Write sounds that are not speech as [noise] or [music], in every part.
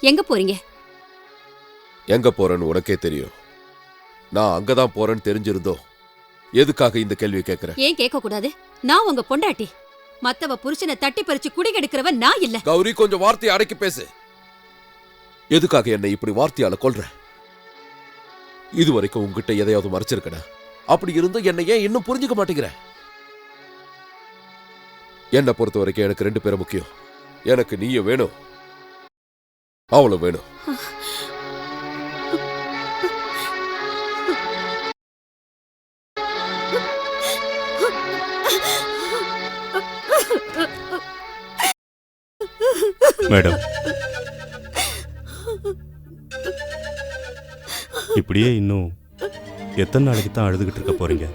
எங்க போறீங்க? எங்க போறேன்னு உனக்கே தெரியும். நான் அங்கதான் போறேன்னு தெரிஞ்சிருந்தோ? எதுக்காக இந்த கேள்வி கேக்குற? ஏன் கேட்க கூடாது நான் உங்க பொண்டாட்டி. மத்தவ புருஷனை தட்டி பறிச்சு குடிகெடுக்கிறவ நான் இல்ல. கௌரி கொஞ்சம் வார்த்தையை அடக்கி பேசு. எதுக்காக என்னை இப்படி வார்த்தையால கொல்ற? இது வரைக்கும் உங்ககிட்ட எதையாவது மறைச்சிருக்கடா அப்படி இருந்தும் என்னை ஏன் இன்னும் புரிஞ்சுக்க மாட்டேங்கிற? என்னை பொறுத்த வரைக்கும் எனக்கு ரெண்டு பேரும் முக்கியம். எனக்கு நீயும் வேணும். அவளும் வேணும். மேடம். இப்படியே இன்னும் எத்தனை நாளைக்கு தான் அழுதுகிட்டு இருக்க போறீங்க?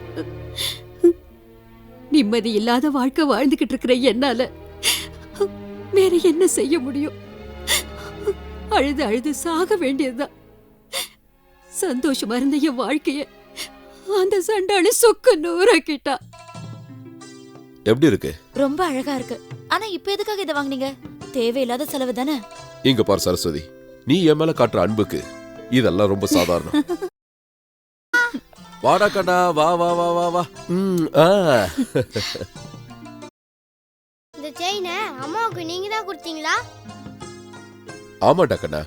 நிம்மதி இல்லாத வாழ்க்கை வாழ்ந்துகிட்டு இருக்கிற என்னால வேற என்ன செய்ய முடியும்? அழுது அழுது சாக வேண்டியதுதான். சந்தோஷமா இருந்த என் வாழ்க்கைய அந்த சண்டாளி சொக்கு நூறாக்கிட்டா. எப்படி இருக்கு? ரொம்ப அழகா இருக்கு. ஆனா இப்ப எதுக்காக இதை வாங்குனீங்க? தேவையில்லாத செலவு தானே? இங்க பார் சரஸ்வதி. நீ என் மேல காட்டுற அன்புக்கு இதெல்லாம் ரொம்ப சாதாரணம். [laughs] வாடா கண்ணா வா வா வா வா வா. ம், ஆ. இந்த செயினை அம்மாவுக்கு நீங்க தான் கொடுத்தீங்களா? ஆமாடா கண்ணா.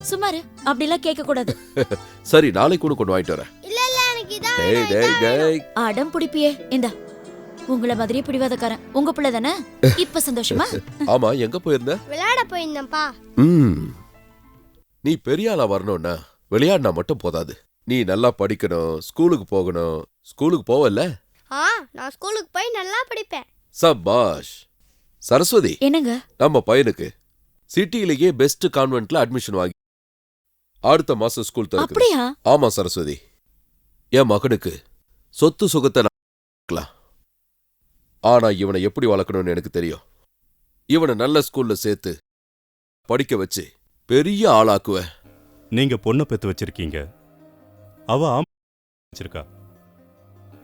சுமாரு அப்படிலாம் கேட்க கூடாது [laughs] சரி நாளைக்கு கூட கொண்டு வாங்கிட்டு வரேன். இல்ல இல்ல எனக்கு இதான் டேய் டேய். டேய். அடம் பிடிப்பியே இந்தா. உங்கள மாதிரியே பிடிவாதக்காரன். உங்க பிள்ளை தானே? [laughs] இப்ப சந்தோஷமா? [laughs] ஆமா எங்க போயிருந்த? விளையாட போயிருந்தேன்ப்பா. ம். நீ பெரிய ஆளா வரணும்னா விளையாடினா மட்டும் போதாது. நீ நல்லா படிக்கணும் ஸ்கூலுக்கு போகணும். ஸ்கூலுக்கு போவல்ல? ஆ நான் ஸ்கூலுக்கு போய் நல்லா படிப்பேன். சபாஷ். சரஸ்வதி. என்னங்க? நம்ம பையனுக்கு. சிட்டியிலேயே பெஸ்ட் கான்வென்ட்ல அட்மிஷன் வாங்கி அடுத்த மாசம் ஸ்கூல் திறக்குது. அப்படியா? ஆமா சரஸ்வதி. என் மகனுக்கு சொத்து சுகத்தை நான் பார்க்கலாம். ஆனா இவனை எப்படி வளர்க்கணும்னு எனக்கு தெரியும். இவனை நல்ல ஸ்கூல்ல சேர்த்து படிக்க வச்சு பெரிய ஆளாக்குவேன். நீங்க பொண்ணை பெத்து வச்சிருக்கீங்க. அவ ஆம் வச்சிருக்கா.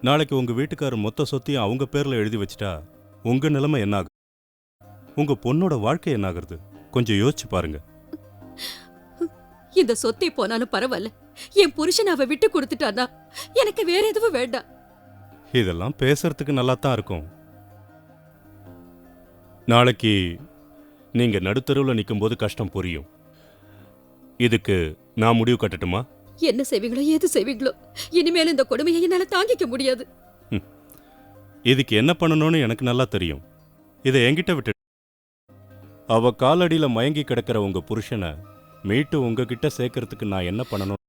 நாளைக்கு உங்க வீட்டுக்காரர் மொத்த சொத்தையும் அவங்க பேர்ல எழுதி வச்சிட்டா உங்க நிலைமை என்ன ஆகும்? உங்க பொண்ணோட வாழ்க்கை என்ன ஆகுறது? கொஞ்சம் யோசிச்சு பாருங்க. இந்த சொத்தை போனாலும் பரவாயில்ல. என் புருஷன் அவ விட்டு கொடுத்துட்டானா எனக்கு வேற எதுவும் வேண்டாம். இதெல்லாம் பேசுறதுக்கு நல்லா தான் இருக்கும். நாளைக்கு நீங்க நடுத்தருவில் நிக்கும்போது கஷ்டம் புரியும். இதுக்கு நான் முடிவு கட்டட்டுமா? என்ன செய்வீங்களோ ஏது செய்வீங்களோ இனிமேல் இந்த கொடுமையை என்னால தாங்கிக்க முடியாது. இதுக்கு என்ன பண்ணணும்னு எனக்கு நல்லா தெரியும். இதை என்கிட்ட விட்டு அவ காலடியில மயங்கி கிடக்கிற உங்க புருஷனை மீட்டு உங்ககிட்ட சேர்க்கறதுக்கு நான் என்ன பண்ணணும்?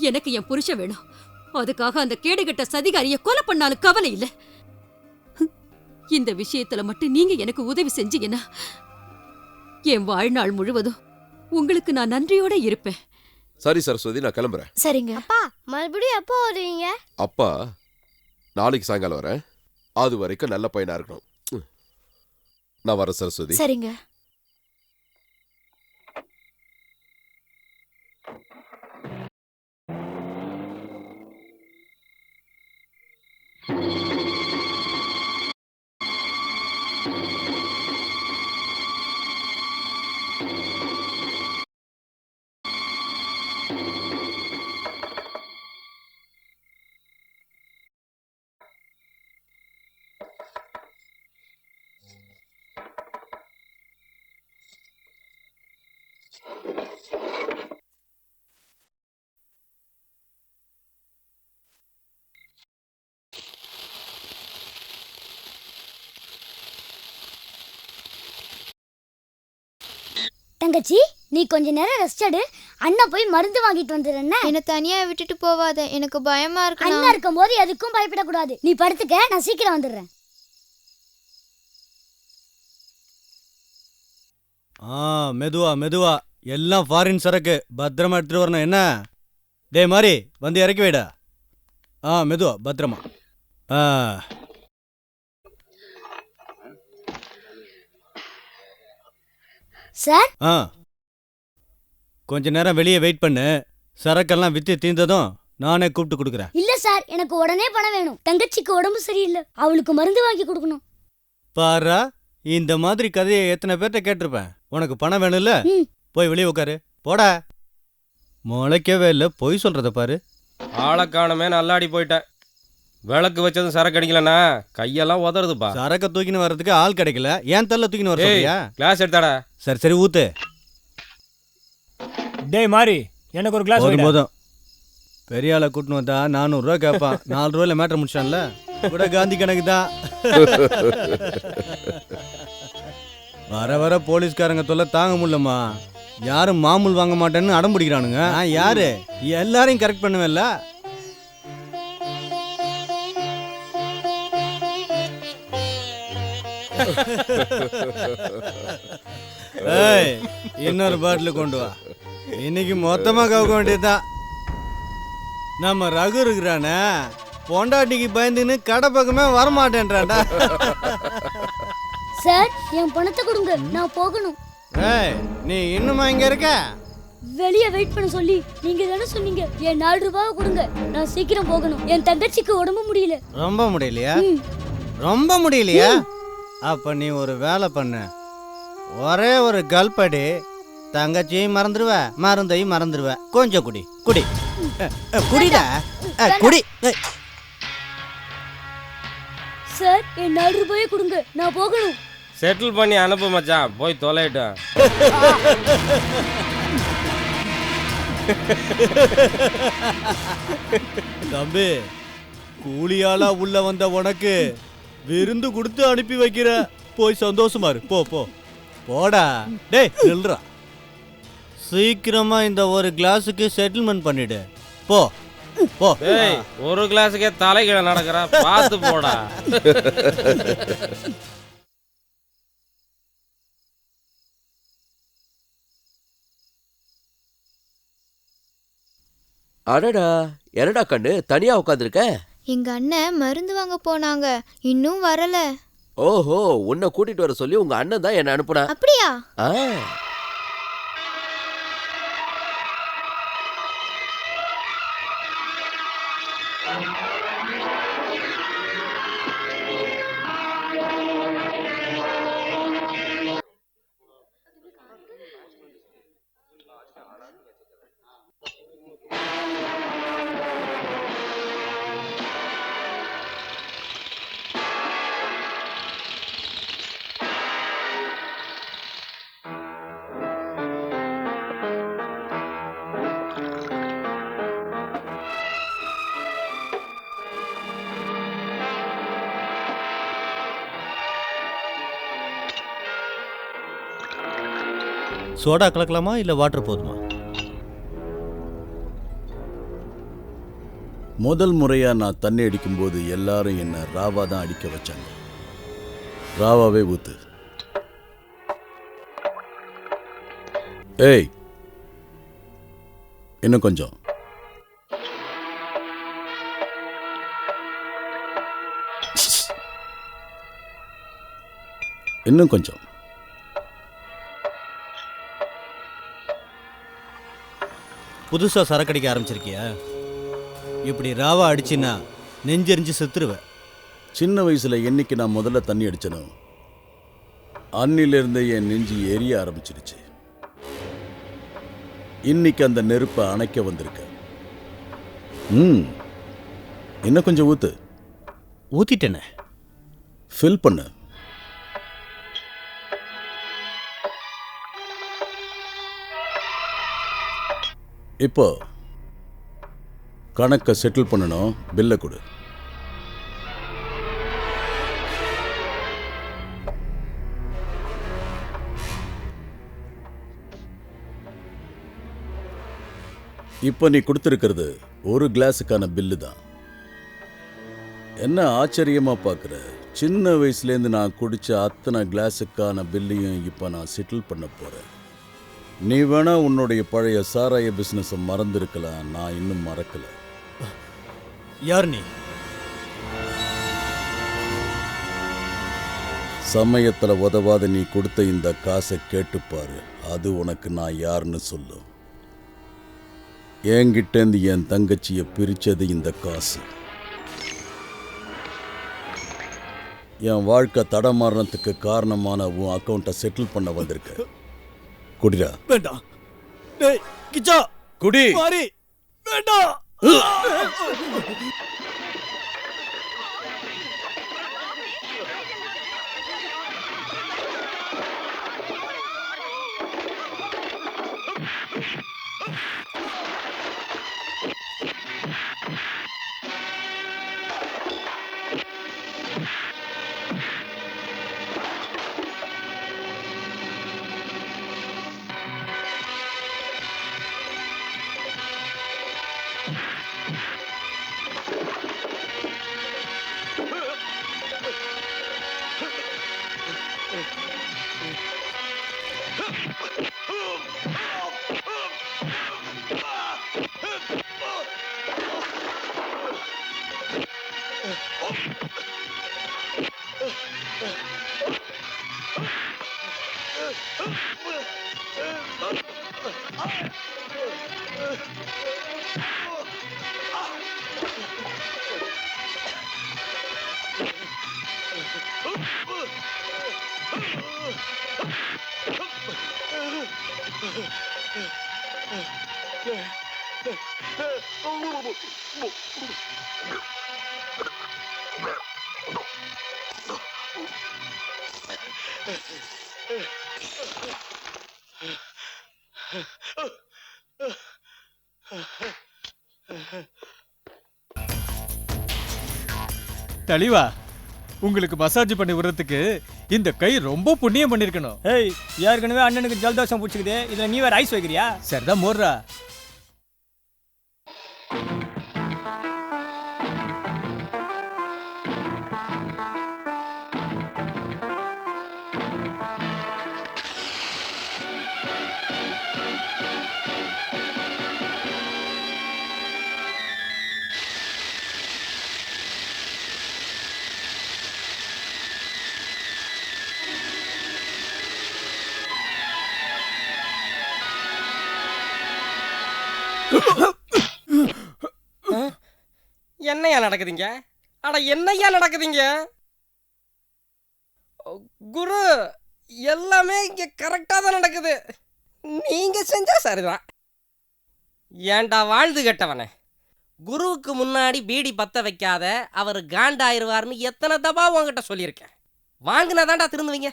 எனக்கு என் புருஷன் வேணும். அதுக்காக அந்த கேடுகட்ட சதிகாரிய கொலை பண்ணாலும் கவலை இல்ல. இந்த விஷயத்துல மட்டும் நீங்க எனக்கு உதவி செஞ்சீங்கன்னா என் வாழ்நாள் முழுவதும் உங்களுக்கு நான் நன்றியோட இருப்பேன். சரி சரஸ்வதி நான் கிளம்புறேன். சரிங்க. அப்பா மறுபடியும் எப்போ வருவீங்க? அப்பா நாளைக்கு சாயங்காலம் வரேன். அது வரைக்கும் நல்ல பையனா இருக்கணும். நான் வரேன் சரஸ்வதி. சரிங்க. தங்கச்சி நீ கொஞ்ச நேரம் ரெஸ்ட் எடு. அண்ணன் போய் மருந்து வாங்கிட்டு வந்துடுறேன் என்ன தனியா விட்டுட்டு போவாத. எனக்கு பயமா இருக்கு அண்ணா இருக்கும்போது எதுக்கும் பயப்படக்கூடாது. நீ படுத்துக்க நான் சீக்கிரம் வந்துடுறேன். ஆ மெதுவா மெதுவா. எல்லாம் ஃபாரின் சரக்கு. பத்திரமா எடுத்துட்டு வரணும். என்ன? டேய் மாதிரி வந்து இறக்கி வைடா. ஆ மெதுவா பத்திரமா. ஆ. சார்? ஆ. கொஞ்ச நேரம் வெளியே வெயிட் பண்ணு. சரக்கெல்லாம் வித்து தீர்ந்ததும் நானே கூப்பிட்டு கொடுக்குறேன். இல்ல சார் எனக்கு உடனே பணம் வேணும். தங்கச்சிக்கு உடம்பு சரியில்லை. அவளுக்கு மருந்து வாங்கி கொடுக்கணும். பாரா இந்த மாதிரி கதையை எத்தனை பேர்ட்ட கேட்டிருப்பேன்? உனக்கு பணம் வேணும்ல? ம். போய் வெளியே உட்காரு போடா. முளைக்கவே இல்லை. பொய் சொல்றத பாரு. ஆளை காணமே நல்லாடி போயிட்டேன். விளக்கு வச்சதும் சரக்கு அடிக்கலண்ணா. கையெல்லாம் உதறுதுப்பா. சரக்க தூக்கின்னு வர்றதுக்கு ஆள் கிடைக்கல. ஏன் தள்ள தூக்கின்னு வர. சொல்றியா? கிளாஸ் எடுத்தாடா. சரி சரி ஊத்து. டேய் மாறி எனக்கு ஒரு கிளாஸ் போதும் போதும். பெரிய ஆளை கூட்டின்னு வந்தா நானூறுரூவா கேட்பான். [laughs] நாலு ரூபாயில மேட்டர் முடிச்சான்ல கூட காந்தி கணக்கு தான். [laughs] வர வர போலீஸ்காரங்க தொல்லை தாங்க முடியலம்மா. யாரும் மாமூல் வாங்க மாட்டேன்னு அடம் பிடிக்கிறானுங்க. நான் யாரு? எல்லாரையும் கரெக்ட் பண்ணுவேன்ல? [laughs] ஏய் இன்னொரு பாட்டில் கொண்டு வா. இன்னைக்கு மொத்தமா கவுக்க வேண்டியதுதான் நம்ம ரகு இருக்கிறானே பொண்டாட்டிக்கு பயந்துன்னு கடை பக்கமே வரமாட்டேன்றான்டா. சார் என் பணத்தை கொடுங்க நான் போகணும். ஏய் நீ இன்னுமா இங்க இருக்க? வெளியே வெயிட் பண்ண சொல்லி நீங்க தானே சொன்னீங்க என் நாலு ரூபாவை கொடுங்க நான் சீக்கிரம் போகணும். என் தங்கச்சிக்கு உடம்பு முடியல. ரொம்ப முடியலையா. ரொம்ப முடியலையா? அப்ப நீ ஒரு வேலை பண்ணு. ஒரே ஒரு கல்படி தங்கச்சியும் மறந்துடுவ மருந்தையும் மறந்துடுவ கொஞ்சம் குடி குடி. குடிடா. குடி. சார் என் நாலு ரூபாயை கொடுங்க. நான் போகணும். செட்டில் பண்ணி அனுப்பு மச்சான். போய் தொலையிட்டோம் தம்பி கூலியாளா உள்ள வந்த உனக்கு விருந்து கொடுத்து அனுப்பி வைக்கிற. போய் சந்தோஷமா இரு. போ போ. போடா. டேய் நில்றா. சீக்கிரமா இந்த ஒரு கிளாஸுக்கு செட்டில்மெண்ட் பண்ணிடு. போ போ. ஏய் ஒரு கிளாஸுக்கே தலைகீழ நடக்கிற. பார்த்து போடா. அடடா என்னடா கண்ணு? தனியா உட்காந்துருக்க எங்க அண்ணன் மருந்து வாங்க போனாங்க. இன்னும் வரல. ஓஹோ உன்னை கூட்டிட்டு வர சொல்லி உங்க அண்ணன் தான் என்ன அனுப்புனா அப்படியா? ஆ. சோடா கலக்கலாமா இல்லை வாட்டர் போதுமா? முதல் முறையா நான் தண்ணி அடிக்கும்போது எல்லாரும் என்ன ராவா தான் அடிக்க வச்சாங்க. ராவாவே ஊத்து. ஏய் இன்னும் கொஞ்சம். இன்னும் கொஞ்சம். புதுசா சரக்கு அடிக்க ஆரம்பிச்சிருக்கியா? இப்படி ராவா அடிச்சின்னா நெஞ்செரிஞ்சு செத்துருவ சின்ன வயசுல என்னைக்கு நான் முதல்ல தண்ணி அடிச்சனோ அன்னிலிருந்தே என் நெஞ்சு எரிய ஆரம்பிச்சிருச்சு இன்னைக்கு அந்த நெருப்பை அணைக்க வந்திருக்க. ம். இன்னும் கொஞ்சம் ஊத்து. ஊத்திட்டேனே. ஃபில் பண்ணு. இப்போ கணக்கை செட்டில் பண்ணணும். பில்லை கொடு. இப்போ நீ கொடுத்துருக்கிறது ஒரு கிளாஸுக்கான பில்லு தான். என்ன ஆச்சரியமா பார்க்குற? சின்ன வயசுலேருந்து நான் குடிச்ச அத்தனை கிளாஸுக்கான பில்லையும் இப்போ நான் செட்டில் பண்ண போறேன். நீ வேணா உன்னுடைய பழைய சாராய பிஸ்னஸை மறந்துருக்கலாம் நான் இன்னும் மறக்கல. யார் நீ? சமயத்துல உதவாத நீ கொடுத்த இந்த காசை கேட்டுப்பாரு அது உனக்கு நான் யாருன்னு சொல்லும். என்கிட்டேருந்து என் தங்கச்சியை பிரிச்சது இந்த காசு. என் வாழ்க்கை தடமாறுறதுக்கு காரணமான உன் அக்கௌண்ட்டை செட்டில் பண்ண வந்திருக்க. குடிடா வேண்டாம் டேய் கிச்சா Huh. தெளிவா உங்களுக்கு மசாஜ் பண்ணி விடுறதுக்கு இந்த கை ரொம்ப புண்ணியம் பண்ணிருக்கணும். ஏய் ஏற்கனவே அண்ணனுக்கு ஜலதோஷம் பிடிச்சிக்குது. இதுல நீ வேற ஐஸ் வைக்கிறியா? சரிதான் மோர்றா [laughs] என்னையா நடக்குதுங்க? அட என்னையா நடக்குதுங்க? குரு எல்லாமே இங்க கரெக்டாக தான் நடக்குது. நீங்க செஞ்சா சரிதான். ஏன்டா வாழ்ந்து கெட்டவனே? குருவுக்கு முன்னாடி பீடி பத்த வைக்காத அவர் காண்டாயிருவார்னு எத்தனை தபா உங்ககிட்ட சொல்லியிருக்கேன். வாங்கினாதான்டா திருந்துவீங்க.